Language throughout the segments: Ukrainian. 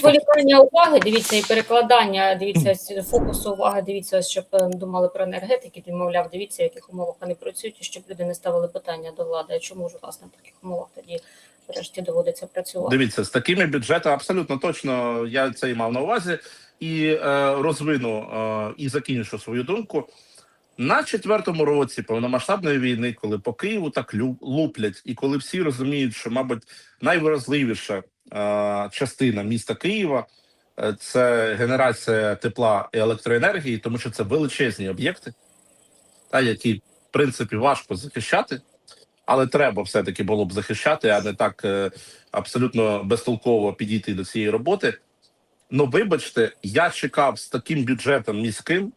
відволікання уваги, дивіться, і перекладання, дивіться, фокусу уваги, дивіться, щоб е, думали про енергетики, мовляв, дивіться, в яких умовах вони працюють, і щоб люди не ставили питання до влади. Чому ж власне в таких умовах тоді врешті доводиться працювати? Дивіться, з такими бюджетами абсолютно точно я це і мав на увазі, і е, розвину е, і закінчу свою думку. На четвертому році повномасштабної війни, коли по Києву так лю- луплять, і коли всі розуміють, що, мабуть, найвразливіша е, частина міста Києва е, це генерація тепла і електроенергії, тому що це величезні об'єкти, та які в принципі важко захищати, але треба все-таки було б захищати, а не так е, абсолютно безтолково підійти до цієї роботи. Ну, вибачте, я чекав з таким бюджетом міським,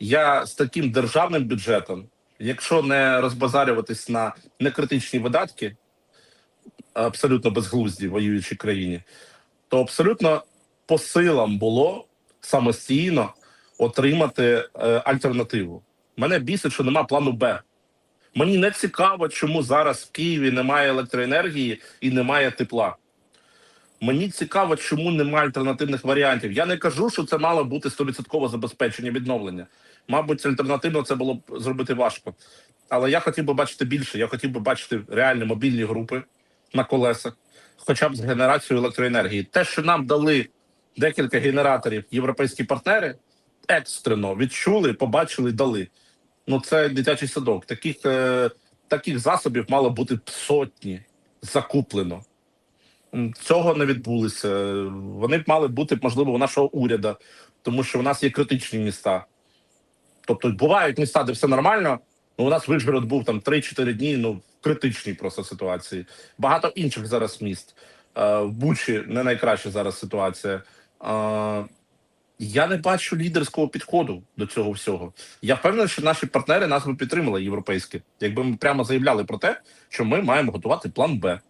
я з таким державним бюджетом, якщо не розбазарюватись на некритичні видатки, абсолютно безглузді воюючій країні, то абсолютно по силам було самостійно отримати е, альтернативу. Мене бісить, що нема плану Б. Мені не цікаво, чому зараз в Києві немає електроенергії і немає тепла. Мені цікаво, чому немає альтернативних варіантів. Я не кажу, що це мало бути 100% забезпечення відновлення. Мабуть, альтернативно це було б зробити важко. Але я хотів би бачити більше. Я хотів би бачити реальні мобільні групи на колесах, хоча б з генерацією електроенергії. Те, що нам дали декілька генераторів європейські партнери, екстрено відчули, побачили, дали. Ну, це дитячий садок. Таких, е, таких засобів мало бути сотні закуплено. Цього не відбулося. Вони б мали бути, можливо, у нашого уряду, тому що у нас є критичні міста. Тобто бувають міста, де все нормально. Ну, у нас Вишгород був там 3-4 дні, ну, в критичній просто ситуації. Багато інших зараз міст. Е, в Бучі не найкраща зараз ситуація. Е, я не бачу лідерського підходу до цього всього. Я впевнений, що наші партнери нас би підтримали європейські, якби ми прямо заявляли про те, що ми маємо готувати план Б.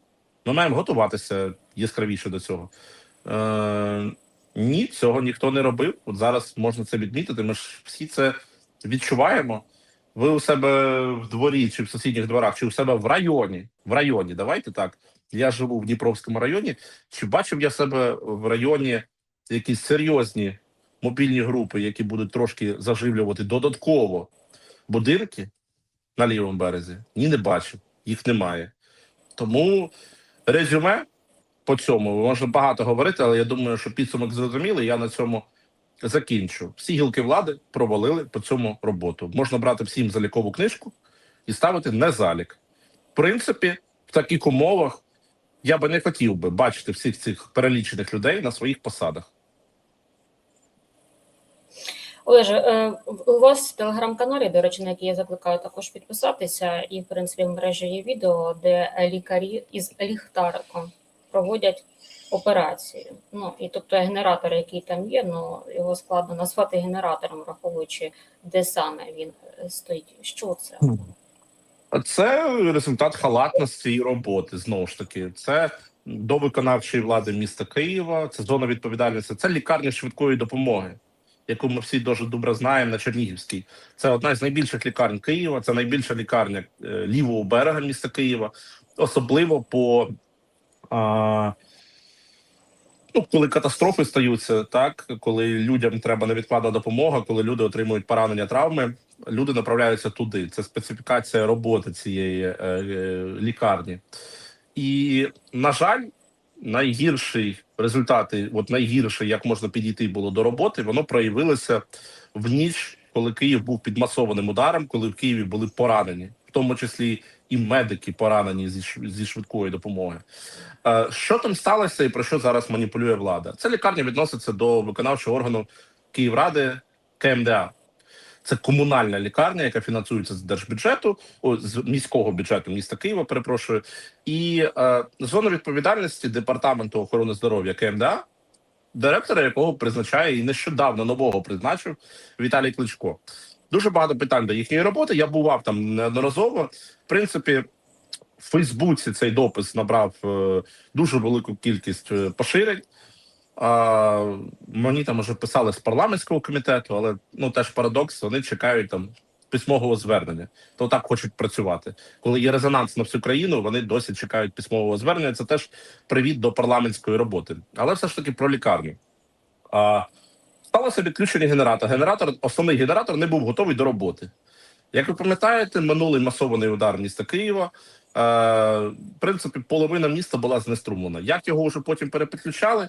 Ми маємо готуватися яскравіше до цього. Е, ні, цього ніхто не робив. От зараз можна це відмітити. Ми ж всі це відчуваємо. Ви у себе в дворі, чи в сусідніх дворах, чи у себе в районі. В районі, давайте так. Я живу в Дніпровському районі. Чи бачив я себе в районі якісь серйозні мобільні групи, які будуть трошки заживлювати додатково будинки на лівому березі? Ні, не бачив. Їх немає. Тому резюме по цьому можна багато говорити, але я думаю, що підсумок зрозумілий. Я на цьому закінчу. Всі гілки влади провалили по цьому роботу. Можна брати всім залікову книжку і ставити не залік. В принципі, в таких умовах я би не хотів би бачити всіх цих перелічених людей на своїх посадах. Олеже, е, у вас в телеграм-каналі, до речі, на який я закликаю також підписатися, і в принципі в мережі є відео, де лікарі із ліхтариком проводять операцію. Ну і тобто генератор, який там є, ну його складно назвати генератором, враховуючи, де саме він е, стоїть. Що це? Це результат халатності і роботи. Знову ж таки, це до виконавчої влади міста Києва, це зона відповідальності, це лікарня швидкої допомоги, яку ми всі дуже добре знаємо на Чернігівській. Це одна з найбільших лікарень Києва, це найбільша лікарня е, лівого берега міста Києва, особливо по а, ну, коли катастрофи стаються, так коли людям треба невідкладна допомога, коли люди отримують поранення травми, люди направляються туди. Це специфікація роботи цієї е, е, лікарні. І, на жаль, найгірший результати, от найгірше, як можна підійти було до роботи, воно проявилося в ніч, коли Київ був під масованим ударом, коли в Києві були поранені, в тому числі і медики поранені зі, зі швидкої допомоги. Е, Що там сталося і про що зараз маніпулює влада? Це лікарня відноситься до виконавчого органу Київради КМДА. Це комунальна лікарня, яка фінансується з держбюджету, о, з міського бюджету міста Києва. Перепрошую, і е, зона відповідальності департаменту охорони здоров'я КМДА, директора якого призначає і нещодавно нового призначив Віталій Кличко. Дуже багато питань до їхньої роботи. Я бував там неодноразово. В принципі, в Фейсбуці цей допис набрав е, дуже велику кількість е, поширень. А, мені там уже писали з парламентського комітету, але ну теж парадокс. Вони чекають там письмового звернення. То так хочуть працювати. Коли є резонанс на всю країну, вони досі чекають письмового звернення. Це теж привіт до парламентської роботи. Але все ж таки про лікарню. А, сталося відключення генератора. Генератор, основний генератор, не був готовий до роботи. Як ви пам'ятаєте, минулий масований удар міста Києва. Е, в принципі, половина міста була знеструмлена. Як його вже потім перепідключали?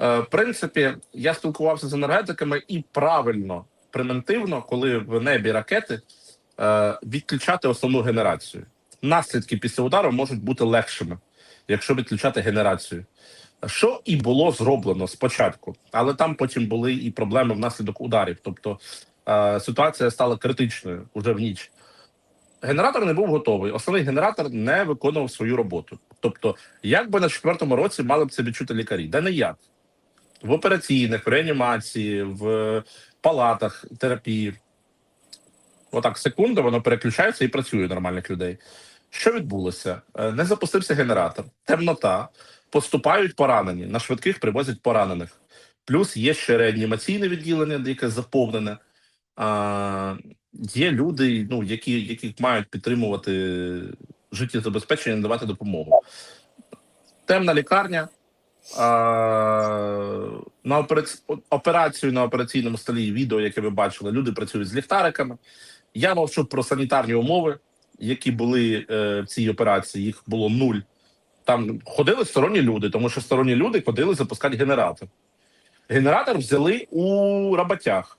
Е, в принципі, я спілкувався з енергетиками і правильно, превентивно, коли в небі ракети, е, відключати основну генерацію. Наслідки після удару можуть бути легшими, якщо відключати генерацію. Що і було зроблено спочатку, але там потім були і проблеми внаслідок ударів. Тобто е, ситуація стала критичною уже в ніч. Генератор не був готовий. Основний генератор не виконував свою роботу. Тобто, як би на четвертому році мали б це відчути лікарі? Да не як. В операційних, в реанімації, в палатах терапії. Отак, секунду, воно переключається і працює нормальних людей. Що відбулося? Е, Не запустився генератор, темнота, поступають поранені. На швидких привозять поранених. Плюс є ще реанімаційне відділення, яке заповнене. А, є люди, ну, які, які мають підтримувати життєзабезпечення, надавати допомогу. Темна лікарня. А, на операці... операцію на операційному столі відео, яке ви бачили, люди працюють з ліхтариками. Я мовчу про санітарні умови, які були е, в цій операції. Їх було нуль. Там ходили сторонні люди, тому що сторонні люди ходили запускати генератор. Генератор взяли у роботях.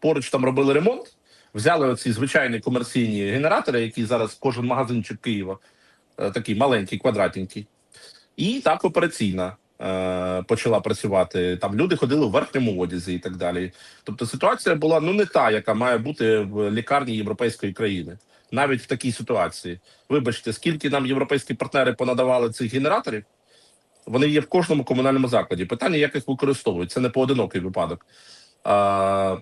Поруч там робили ремонт, взяли оці звичайні комерційні генератори, які зараз кожен магазинчик Києва, е, такий маленький, квадратненький. І так операційна е, почала працювати. Там люди ходили в верхньому одязі і так далі. Тобто ситуація була ну не та, яка має бути в лікарні європейської країни, навіть в такій ситуації. Вибачте, скільки нам європейські партнери понадавали цих генераторів? Вони є в кожному комунальному закладі. Питання, як їх використовують, це не поодинокий випадок. А,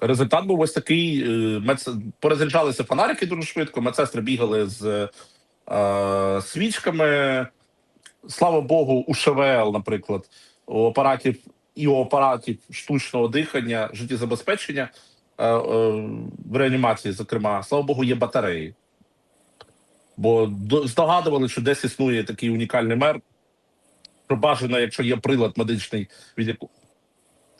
результат був ось такий: е, порозряджалися фонарики дуже швидко, медсестри бігали з е, свічками. Слава Богу, у ШВЛ, наприклад, у апаратів і у апаратів штучного дихання, життєзабезпечення в реанімації, зокрема, слава Богу, є батареї. Бо здогадували, що десь існує такий унікальний мер. Що бажано, якщо є прилад медичний, від якого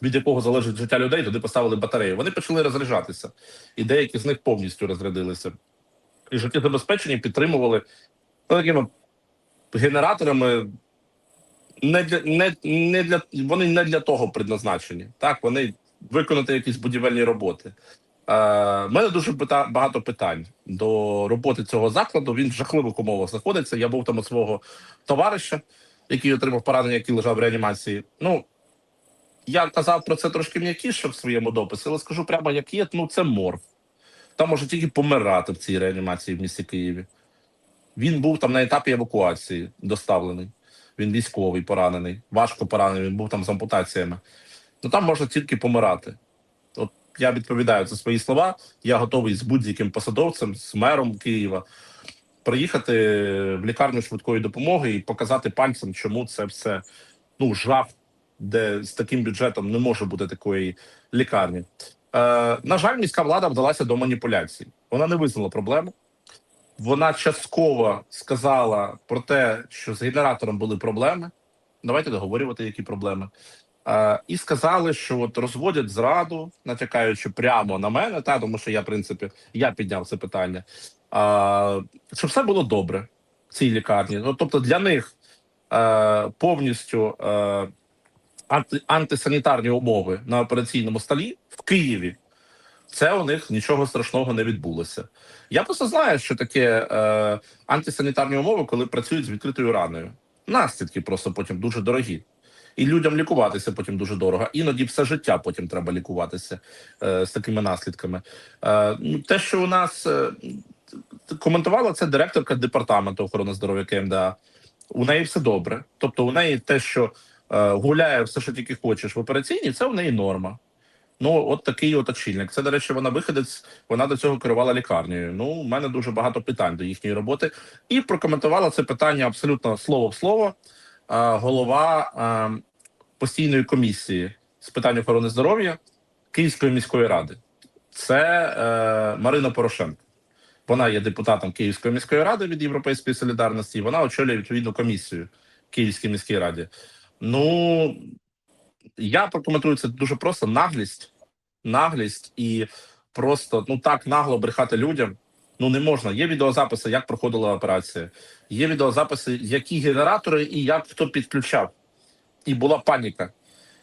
від якого залежить життя людей, туди поставили батарею. Вони почали розряджатися, і деякі з них повністю розрядилися. І життєзабезпечення підтримували ну, такими генераторами. Не для не, не для вони не для того предназначені. Так, вони виконати якісь будівельні роботи. Е, в мене дуже багато питань до роботи цього закладу. Він в жахливих умовах знаходиться. Я був там у свого товариша, який отримав поранення, який лежав в реанімації. Ну я казав про це трошки м'якіше в своєму дописі, але скажу прямо, як є, ну це морф. Там може тільки помирати в цій реанімації в місті Києві. Він був там на етапі евакуації доставлений. Він військовий поранений, важко поранений, він був там з ампутаціями. Ну там можна тільки помирати. От я відповідаю за свої слова. Я готовий з будь-яким посадовцем, з мером Києва, приїхати в лікарню швидкої допомоги і показати пальцем, чому це все ну, жах, де з таким бюджетом не може бути такої лікарні. Е, на жаль, міська влада вдалася до маніпуляцій. Вона не визнала проблему. Вона частково сказала про те, що з генератором були проблеми. Давайте договорювати, які проблеми. Е, і сказали, що от розводять зраду, натякаючи прямо на мене, та тому що я, в принципі, я підняв це питання. Е, щоб все було добре в цій лікарні. Ну тобто для них е, повністю е, анти, антисанітарні умови на операційному столі в Києві. Це у них нічого страшного не відбулося. Я просто знаю, що таке е, антисанітарні умови, коли працюють з відкритою раною. Наслідки просто потім дуже дорогі. І людям лікуватися потім дуже дорого. Іноді все життя потім треба лікуватися е, з такими наслідками. Е, ну, те, що у нас е, коментувала це директорка департаменту охорони здоров'я КМДА. У неї все добре. Тобто, у неї те, що е, гуляє все, що тільки хочеш в операційній, це у неї норма. Ну, от такий от очільник. Це, до речі, вона виходець, вона до цього керувала лікарнею. Ну, у мене дуже багато питань до їхньої роботи. І прокоментувала це питання абсолютно слово в слово. Голова постійної комісії з питань охорони здоров'я Київської міської ради. це е, Марина Порошенко. Вона є депутатом Київської міської ради від Європейської солідарності, і вона очолює відповідну комісію Київській міській раді. Ну я прокоментую це дуже просто наглість, наглість і просто ну так нагло брехати людям. Ну не можна. Є відеозаписи, як проходила операція. Є відеозаписи, які генератори і як хто підключав. І була паніка.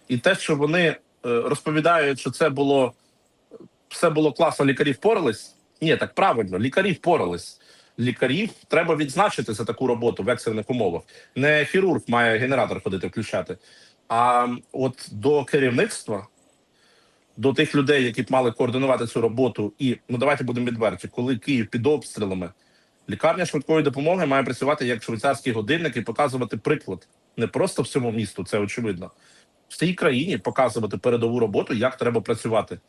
І те, що вони е, розповідають, що це було все було класно, лікарі впорались. Ні, так правильно, лікарі впорались. Лікарів треба відзначити за таку роботу в екстрених умовах. Не хірург має генератор ходити включати. А от до керівництва, до тих людей, які б мали координувати цю роботу, і ну давайте будемо відверті, коли Київ під обстрілами, лікарня швидкої допомоги має працювати як швейцарський годинник і показувати приклад не просто всьому місту, це очевидно, всій країні показувати передову роботу, як треба працювати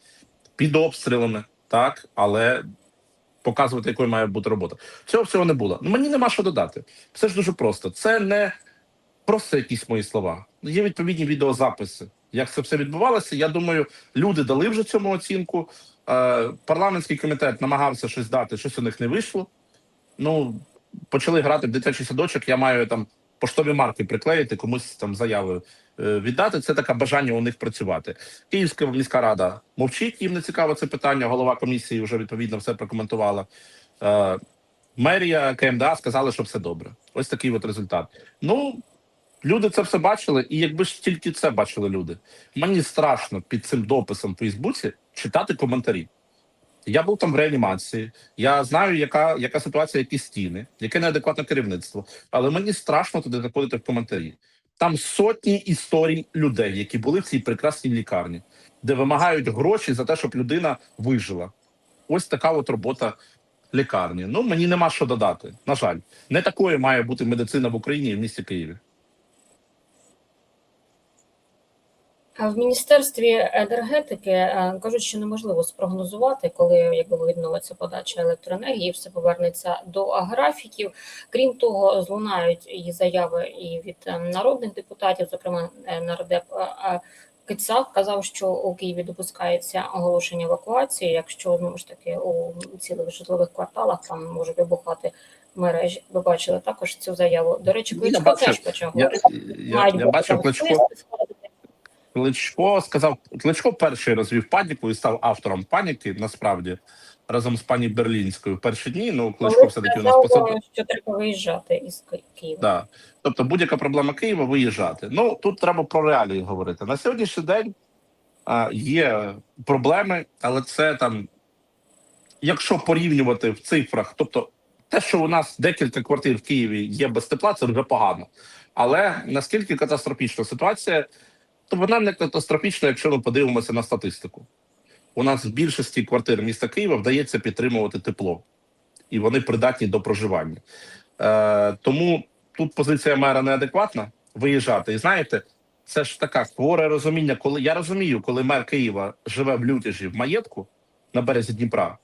під обстрілами, так, але показувати, якою має бути робота. Цього всього не було. Ну, мені нема що додати. Все ж дуже просто. Це не просто якісь мої слова. Є відповідні відеозаписи. Як це все відбувалося? Я думаю, люди дали вже цьому оцінку. Е, парламентський комітет намагався щось дати, щось у них не вийшло. Ну, почали грати в дитячий садочок. Я маю там поштові марки приклеїти, комусь там заяви е, віддати. Це таке бажання у них працювати. Київська міська рада мовчить, їм не цікаво це питання. Голова комісії вже відповідно все прокоментувала. Е, мерія КМДА сказали, що все добре. Ось такий от результат. Ну люди це все бачили, і якби ж тільки це бачили люди. Мені страшно під цим дописом в Фейсбуці читати коментарі. Я був там в реанімації. Я знаю, яка, яка ситуація, які стіни, яке неадекватне керівництво. Але мені страшно туди заходити в коментарі. Там сотні історій людей, які були в цій прекрасній лікарні, де вимагають гроші за те, щоб людина вижила. Ось така от робота лікарні. Ну мені нема що додати. На жаль, не такою має бути медицина в Україні і в місті Києві. В міністерстві енергетики е, кажуть, що неможливо спрогнозувати, коли якби відновиться подача електроенергії, все повернеться до графіків. Крім того, злунають і заяви і від е, народних депутатів, зокрема е, нардеп е, Кицак казав, що у Києві допускається оголошення евакуації, якщо знову ж таки у цілих житлових кварталах там можуть вибухати мережі. Ви бачили також цю заяву. До речі, Кличко теж почав Я, говорити. я, я бачив Кличко. Кличко сказав, Кличко перший розвів паніку і став автором паніки. Насправді разом з пані Берлінською в перші дні. Ну Кличко все таки у нас посадив. що треба виїжджати із Києва. Да. Тобто будь-яка проблема Києва виїжджати. Ну тут треба про реалії говорити. На сьогоднішній день а, є проблеми, але це там, якщо порівнювати в цифрах, тобто те, що у нас декілька квартир в Києві є без тепла, це вже погано. Але наскільки катастрофічна ситуація, то вона не катастрофічна, якщо ми подивимося на статистику. У нас в більшості квартир міста Києва вдається підтримувати тепло, і вони придатні до проживання. Е, тому тут позиція мера неадекватна виїжджати. І знаєте, це ж така хворе розуміння, коли я розумію, коли мер Києва живе в лютежі в маєтку на березі Дніпра,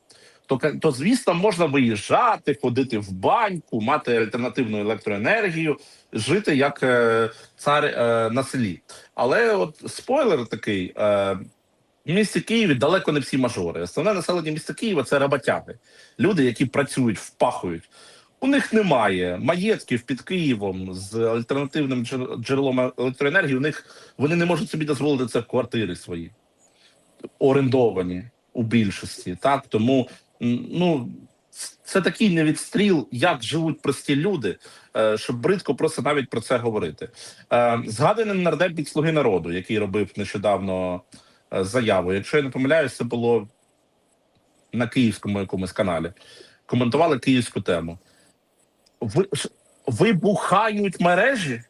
то, то звісно можна виїжджати, ходити в баньку, мати альтернативну електроенергію, жити як е, цар е, на селі. Але от спойлер такий. Е, в місті Києві далеко не всі мажори. Основне населення міста Києва це роботяги. Люди, які працюють, впахують. У них немає маєтків під Києвом з альтернативним джер- джерелом електроенергії. У них вони не можуть собі дозволити це в квартири свої, орендовані у більшості. Так тому ну це такий невідстріл, як живуть прості люди, е, що бридко просто навіть про це говорити. Е, Згаданий нардеп від слуги народу, який робив нещодавно е, заяву. Якщо я не помиляюсь, це було на київському якомусь каналі. Коментували київську тему. Ви, вибухають мережі?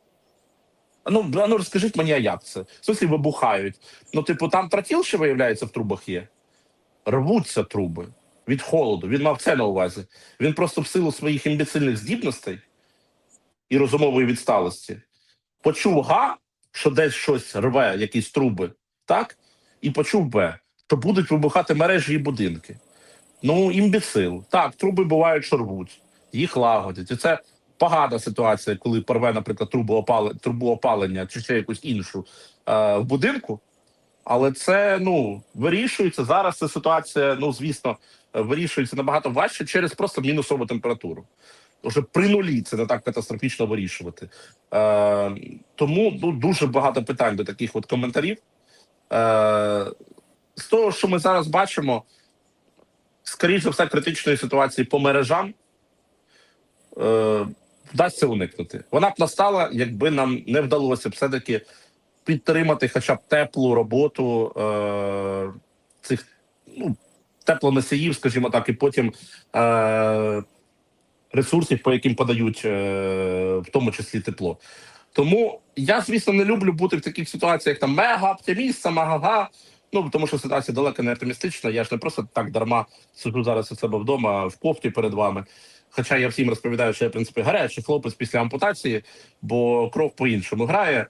Ну, ну розкажіть мені, а як це? В вибухають. Ну, типу, там тротіл ще виявляється в трубах є. Рвуться труби від холоду. Він мав це на увазі. Він просто в силу своїх імбецильних здібностей і розумової відсталості почув га, що десь щось рве, якісь труби, так? І почув Б, що будуть вибухати мережі і будинки. Ну, імбецил. Так, труби бувають, що рвуть, їх лагодять. І це погана ситуація, коли порве, наприклад, трубу, опали, трубу опалення чи ще якусь іншу е, в будинку. Але це ну вирішується зараз. Ця ситуація, ну звісно, вирішується набагато важче через просто мінусову температуру. Уже при нулі це не так катастрофічно вирішувати. Е, тому ну, дуже багато питань до таких от коментарів. Е, з того, що ми зараз бачимо, скоріше все, критичної ситуації по мережам е, вдасться уникнути. Вона б настала, якби нам не вдалося все-таки підтримати хоча б теплу роботу е, цих ну, теплоносіїв, скажімо так, і потім е, ресурсів, по яким подають, е, в тому числі тепло. Тому я, звісно, не люблю бути в таких ситуаціях там мега оптиміст, самага. Ну тому що ситуація далеко не оптимістична. Я ж не просто так дарма сиджу зараз у себе вдома в кофті перед вами. Хоча я всім розповідаю, що я в принципі гарячий хлопець після ампутації, бо кров по-іншому грає.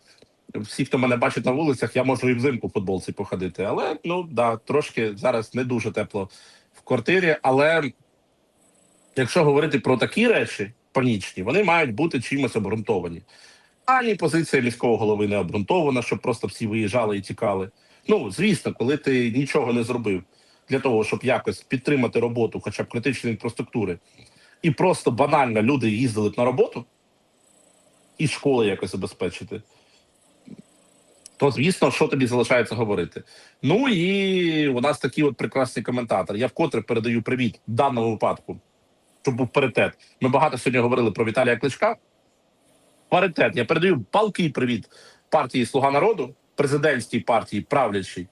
Всі, хто мене бачить на вулицях, я можу і взимку в футболці походити. Але ну да, трошки зараз не дуже тепло в квартирі. Але якщо говорити про такі речі панічні, вони мають бути чимось обґрунтовані. Ані позиція міського голови не обґрунтована, щоб просто всі виїжджали і тікали. Ну звісно, коли ти нічого не зробив для того, щоб якось підтримати роботу, хоча б критичної інфраструктури, і просто банально люди їздили б на роботу і школи якось забезпечити. То звісно, що тобі залишається говорити. Ну і у нас такий от прекрасний коментатор. Я вкотре передаю привіт в даному випадку, щоб був паритет. Ми багато сьогодні говорили про Віталія Кличка. Паритет. Я передаю палкий привіт партії Слуга народу, президентській партії, правлячій.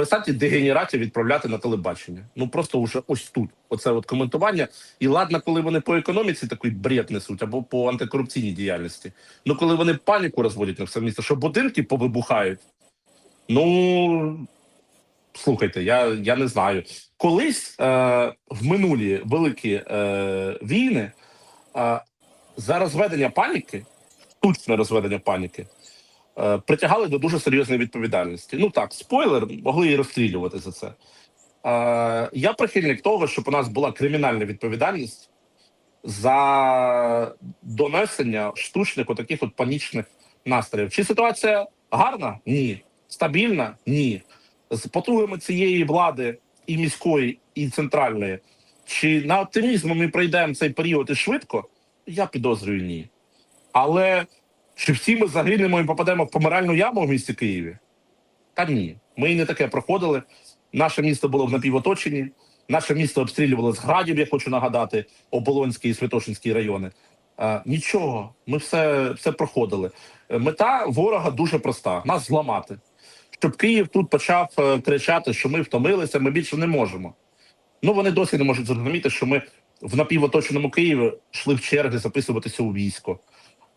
Перестаньте дегенератів відправляти на телебачення. Ну просто вже ось тут. Оце от коментування. І ладно, коли вони по економіці такий бред несуть або по антикорупційній діяльності. Ну коли вони паніку розводять на все місто, що будинки повибухають. Ну слухайте, я, я не знаю. Колись е, в минулі великі е, війни е, за розведення паніки, штучне розведення паніки, притягали до дуже серйозної відповідальності. Ну так, спойлер, могли і розстрілювати за це. Е, я прихильник того, щоб у нас була кримінальна відповідальність за донесення штучних отаких от панічних настроїв. Чи ситуація гарна? Ні. Стабільна? Ні. З потугами цієї влади і міської, і центральної. Чи на оптимізм ми пройдемо цей період і швидко? Я підозрюю ні. Але чи всі ми загинемо і попадемо в помиральну яму в місті Києві? Та ні. Ми і не таке проходили. Наше місто було в напівоточенні. Наше місто обстрілювали з градів, я хочу нагадати, Оболонський і Святошинський райони. Е, нічого, ми все, все проходили. Е, Мета ворога дуже проста: нас зламати. Щоб Київ тут почав е, кричати, що ми втомилися, ми більше не можемо. Ну вони досі не можуть зрозуміти, що ми в напівоточеному Києві йшли в черги записуватися у військо.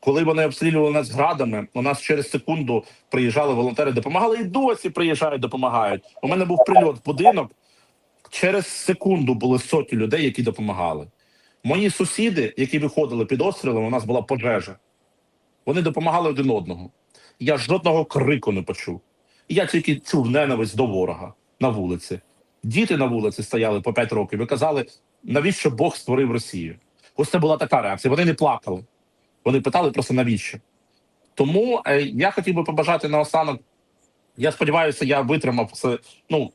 Коли вони обстрілювали нас градами, у нас через секунду приїжджали волонтери, допомагали і досі приїжджають, допомагають. У мене був прильот в будинок. Через секунду були сотні людей, які допомагали. Мої сусіди, які виходили під обстрілом, у нас була пожежа. Вони допомагали один одному. Я жодного крику не почув. Я тільки чув ненависть до ворога на вулиці. Діти на вулиці стояли по 5 років і казали, навіщо Бог створив Росію. Ось це була така реакція. Вони не плакали. Вони питали просто навіщо. Тому е, я хотів би побажати наостанок. Я сподіваюся, я витримав це. Ну,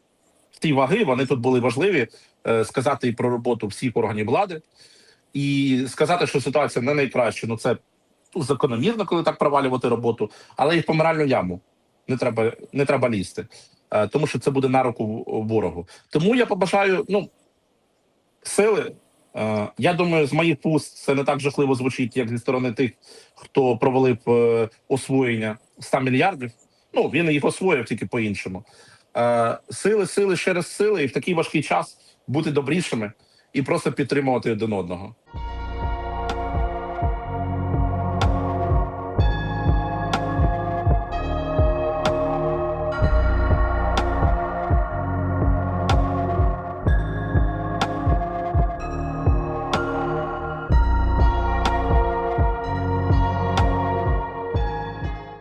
ті ваги, вони тут були важливі. Е, сказати і про роботу всіх органів влади, і сказати, що ситуація не найкраща. Ну це закономірно, коли так провалювати роботу, але і в помиральну яму не треба, не треба лізти, е, тому що це буде на руку ворогу. Тому я побажаю ну, сили. Е, Я думаю, з моїх пуст це не так жахливо звучить, як зі сторони тих, хто провалив е, освоєння 100 мільярдів. Ну він їх освоїв тільки по-іншому. Е, Сили, сили, ще раз сили, і в такий важкий час бути добрішими і просто підтримувати один одного.